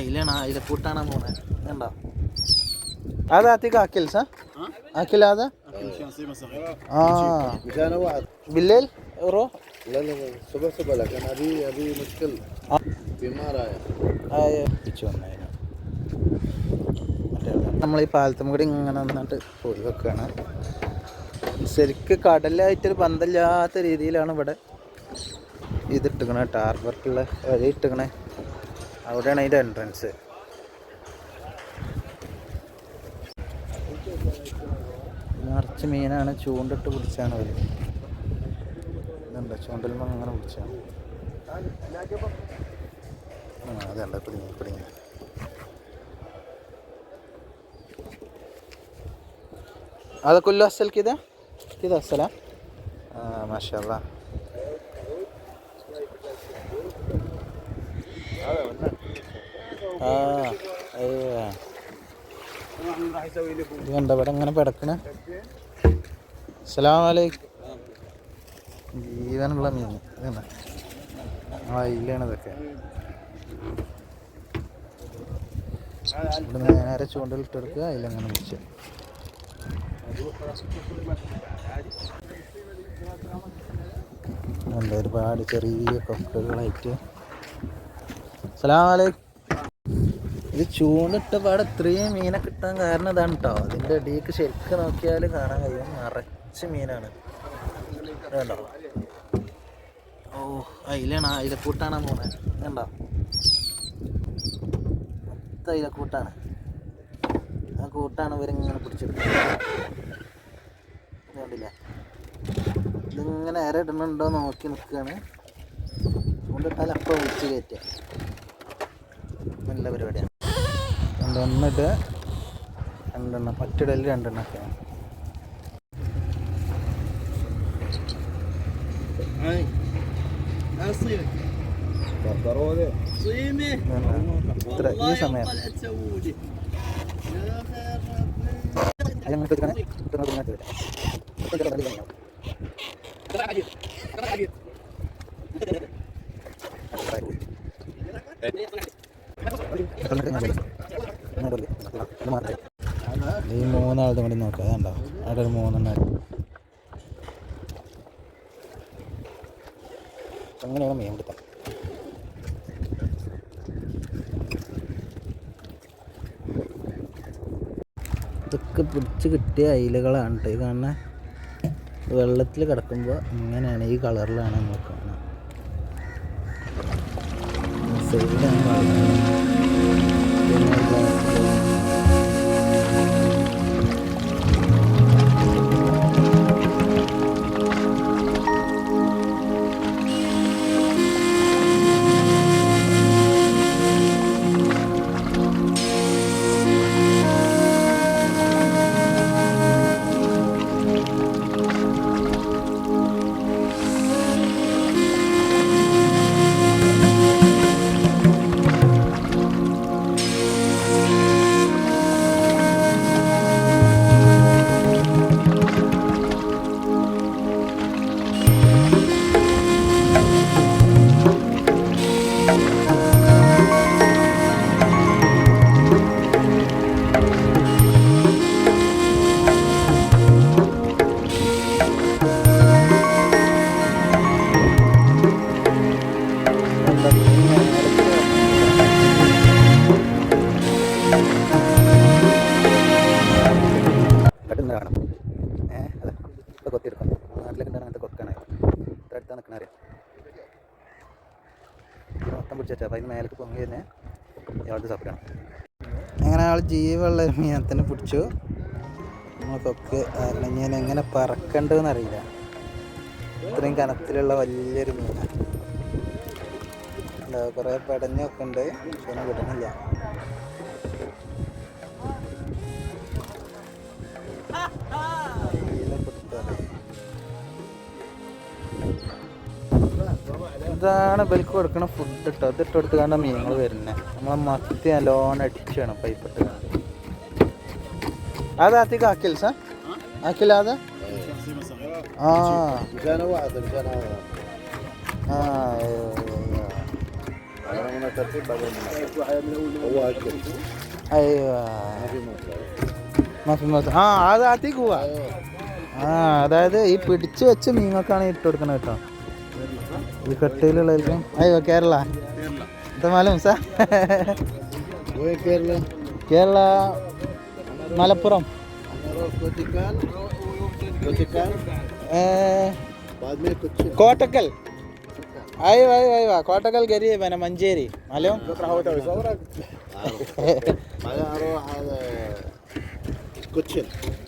അതിലാണ് അതിലെ കൂട്ടാണ് പോണേ കണ്ടോ هذا اعطيك اكل صح؟ اكل هذا؟ اه مشان واحد بالليل روح لا لا لا صبح صبح لكن ابي ابي مشكل في ما رايح നമ്മൾ ഈ പാലത്തും കൂടി ഇങ്ങനെ നിന്നിട്ട് പോയി വെക്കുകയാണ് ശരിക്ക് കടലായിട്ടൊരു ബന്ധമില്ലാത്ത രീതിയിലാണ് ഇവിടെ ഇതിട്ടിക്കണേ ടാർബർക്കുള്ള വഴി ഇട്ടിക്കണേ അവിടെയാണ് അതിൻ്റെ എൻട്രൻസ് നിറച്ച് മീനാണ് ചൂണ്ടിട്ട് പിടിച്ചാണ് അവർ ഇതുണ്ട് ചൂണ്ടൽ അങ്ങനെ പിടിച്ചാണ് ആ അതല്ല പിടിങ്ങി പിടിങ്ങി هذا كله أسل كذا كذا السلام آه ما شاء الله കണ്ട ഇവിടെ ഇങ്ങനെ പിടക്കണ ജീവനുള്ള മീൻ. ഇതൊക്കെ. ഇവിടെ നേരെ ചൂണ്ടലിട്ടെടുക്കുക അതിലങ്ങനെ പിടിച്ച് ഉണ്ട് ഒരുപാട് ചെറിയ കൊക്കുകളായിട്ട്. അസ്സലാമലൈക്കും ഇത് ചൂണ്ടിട്ട പാടെ ഇത്രയും മീനെ കിട്ടാൻ കാരണം ഇതാണ് കേട്ടോ അതിന്റെ അടിയൊക്കെ ശരിക്കും നോക്കിയാൽ കാണാൻ കഴിയും. നിറച്ച് മീനാണ്. ഇത് ഓ അയിലാണ് അയിലക്കൂട്ടാണ് പോണേ കണ്ടോ? മൊത്തം അയിലക്കൂട്ടാണ്. ആ കൂട്ടാണ് ഇവരിങ്ങനെ പിടിച്ചെടുക്കുന്നത്. കണ്ടില്ലേ? ഇതിങ്ങനെ അര ഇടണുണ്ടോ നോക്കി നിൽക്കുകയാണ് ചൂണ്ടിട്ടാൽ അപ്പം വിളിച്ച് കയറ്റുക. നല്ല പരിപാടിയാണ്. രണ്ടൊന്നിട്ട് രണ്ടെണ്ണം ഒറ്റയിടയിൽ രണ്ടെണ്ണമൊക്കെയാണ് ഇത്ര ഈ സമയം. അതിനങ്ങോട്ട് എടുക്കണേ ഈ മൂന്നാളുടെ കൂടി നോക്കാം അതുണ്ടോ അവിടെ ഒരു മൂന്നെണ്ണം. അങ്ങനെയാണ് മീൻ പിടുത്തം. ഇതൊക്കെ പിടിച്ച് കിട്ടിയ അയിലകളാണ് കേട്ടോ ഈ കാണുന്ന വെള്ളത്തിൽ കിടക്കുമ്പോൾ ഇങ്ങനെയാണ് ഈ കളറിലാണ് നമ്മൾ കാണുക സൈഡിലാണ് മൊത്തം പിടിച്ചാ അപ്പം അതിന് മേലേക്ക് പൊങ്ങി തന്നെ ഇയാളുടെ സപ്പറാണ് അങ്ങനെ ആൾ ജീവുള്ള ഒരു മീനത്തിനെ പിടിച്ചു. നമുക്കൊക്കെ ഞാൻ എങ്ങനെ പറക്കണ്ടെന്ന് അറിയില്ല. ഇത്രയും കനത്തിലുള്ള വലിയൊരു മീനാണ് കുറേ പടഞ്ഞൊക്കെ ഉണ്ട് പക്ഷെ കിട്ടണില്ല. ഇതാണ് ബൽക്ക് കൊടുക്കണ ഫുഡ് ഇട്ടോ ഇത് ഇട്ട് കൊടുത്തുകൊണ്ട് മീനുകൾ വരുന്നത് നമ്മളെ മത്തി നല്ലോണം അടിച്ചാണ് പൈപ്പിട്ട് هذا اعطيك اكل صح؟ اكل هذا؟ اه مشان واحد مشان هذا اه ايوه ايوه انا من ترتيب بعدين هو اكل ايوه ما في مطلع ما في مط- ആ അത് ആത്തേക്ക് പോവാ ആ അതായത് ഈ പിടിച്ചു വെച്ച മീങ്ങൾക്കാണ് ഇട്ട് കൊടുക്കണം കേട്ടോ ഇത് കട്ടയിലുള്ളതായിരിക്കും അയ്യോ കേരള. മാലും സാ കേരള. കേരള മലപ്പുറം. കോട്ടക്കൽ. അയ്യോ അയ്യോ അയ്യോ കോട്ടക്കൽ ഗരി പിന്നെ മഞ്ചേരി. ഹലോ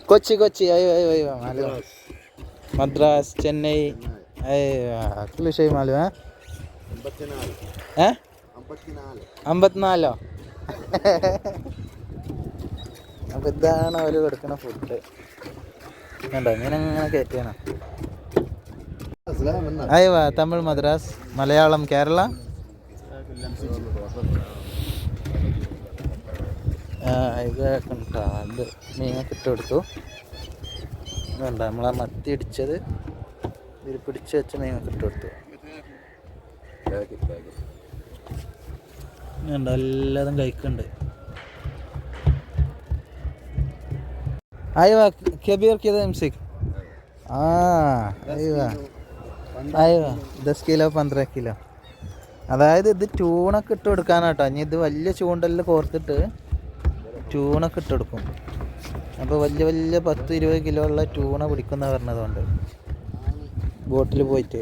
കൊച്ചി കൊച്ചി. അയ്യോ അയ്യോ അയ്യോ മദ്രാസ്. ചെന്നൈ. അക്കിൽ ഷെയ്മാലു ഏ? അമ്പത്തിനാലോ. അപ്പം ഇതാണ് അവർ കൊടുക്കണ ഫുഡ് കണ്ടോ ഞാൻ അങ്ങനെ കയറ്റിയാണ് അയ്യോ തമിഴ് മദ്രാസ് മലയാളം കേരള? ഇത് കണ്ടോ അത് മീനൊക്കെ ഇട്ട് കൊടുത്തു. ഇതുണ്ടോ നമ്മളാ മത്തി ഇടിച്ചത്? ഇതിൽ പിടിച്ച് വെച്ച ഞങ്ങൾക്ക് ഇട്ടെടുത്തു ഉണ്ട് എല്ലാതും കഴിക്കുന്നുണ്ട് അയ്യോ കബീർ കിത എംസിക് ആ അയ്യോ ദസ് കിലോ പന്ത്രണ്ട് കിലോ. അതായത് ഇത് ചൂണൊക്കെ ഇട്ട് കൊടുക്കാനാട്ടോ. ഇനി ഇത് വലിയ ചൂണ്ടലിൽ കോർത്തിട്ട് ചൂണൊക്കെ കൊടുക്കും. അപ്പോൾ വലിയ വലിയ പത്ത് ഇരുപത് കിലോ ഉള്ള ചൂണ പിടിക്കുന്ന പറഞ്ഞതുകൊണ്ട്. ബോട്ടിൽ പോയിട്ട്.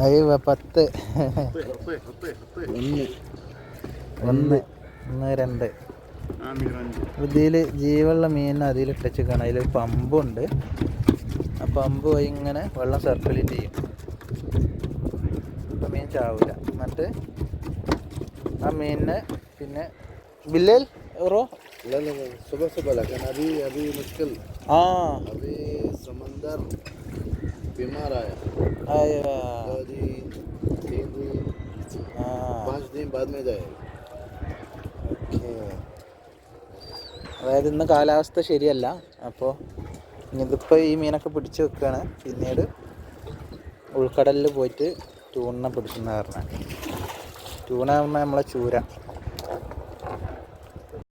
അയ്യോ പത്ത്. ഒന്ന്. ഒന്ന് ഒന്ന് രണ്ട്. ഇതിൽ ജീവുള്ള മീൻ അതിൽ ഇട്ടച്ചിക്കാണ്. അതിൽ പമ്പുണ്ട്. ആ പമ്പ് പോയി ഇങ്ങനെ വെള്ളം സർക്കുലേറ്റ് ചെയ്യും. അപ്പം മീൻ ചാവില്ല എന്നിട്ട് ആ മീനിനെ പിന്നെ ബില്ലേൽ റോ لا لا لا صبح صبح لكن ابي ابي مشكل ആ ابي سمندر बीमार आया അയ്യോ. दो दिन तीन दिन ആ पाँच दिन बाद में जाएगा ഓക്കേ. അതായത് ഇന്ന് കാലാവസ്ഥ ശരിയല്ല അപ്പോൾ ഇതിപ്പോൾ ഈ മീനൊക്കെ പിടിച്ച് വെക്കുകയാണ് പിന്നീട് ഉൾക്കടലിൽ പോയിട്ട് ട്യൂണിനെ പിടിക്കുന്ന കാരണം ട്യൂണ പറഞ്ഞാൽ നമ്മളെ ചൂര